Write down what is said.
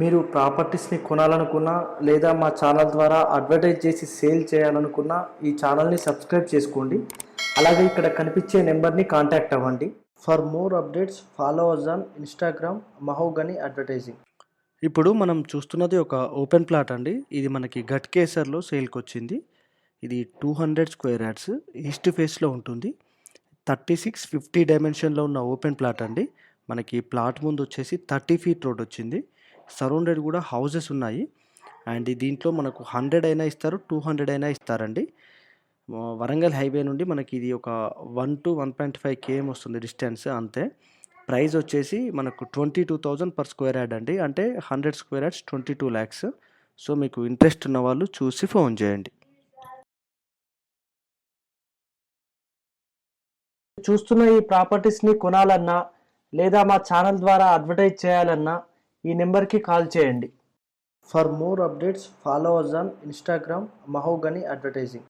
మీరు ప్రాపర్టీస్ని కొనాలనుకున్నా లేదా మా ఛానల్ ద్వారా అడ్వర్టైజ్ చేసి సేల్ చేయాలనుకున్నా ఈ ఛానల్ని సబ్స్క్రైబ్ చేసుకోండి. అలాగే ఇక్కడ కనిపించే నెంబర్ని కాంటాక్ట్ అవ్వండి. For more updates follow us on Instagram Mahogany advertising ఇప్పుడు మనం చూస్తున్నది ఒక ఓపెన్ ప్లాట్ అండి. ఇది మనకి గట్ కేసర్లో సేల్కి వచ్చింది ఇది two hundred square yards east ఫేస్లో ఉంటుంది. థర్టీ సిక్స్ ఫిఫ్టీ డైమెన్షన్లో ఉన్న ఓపెన్ ప్లాట్ అండి. మనకి ప్లాట్ ముందు వచ్చేసి థర్టీ ఫీట్ రోడ్ వచ్చింది. సరౌండెడ్ కూడా హౌజెస్ ఉన్నాయి. అండ్ దీంట్లో మనకు హండ్రెడ్ అయినా ఇస్తారు టూ హండ్రెడ్ అయినా ఇస్తారండి. వరంగల్ హైవే నుండి మనకి ఇది ఒక one two one point five KM వస్తుంది డిస్టెన్స్ అంతే. ప్రైస్ వచ్చేసి మనకు twenty two thousand per square yard అండి. అంటే hundred square yards twenty two lakhs. So మీకు ఇంట్రెస్ట్ ఉన్న వాళ్ళు చూసి ఫోన్ చేయండి. చూస్తున్న ఈ ప్రాపర్టీస్ని కొనాలన్నా లేదా మా ఛానల్ ద్వారా అడ్వర్టైజ్ చేయాలన్నా ఈ నెంబర్కి కాల్ చేయండి. For more updates follow us on Instagram Mahogany Advertising.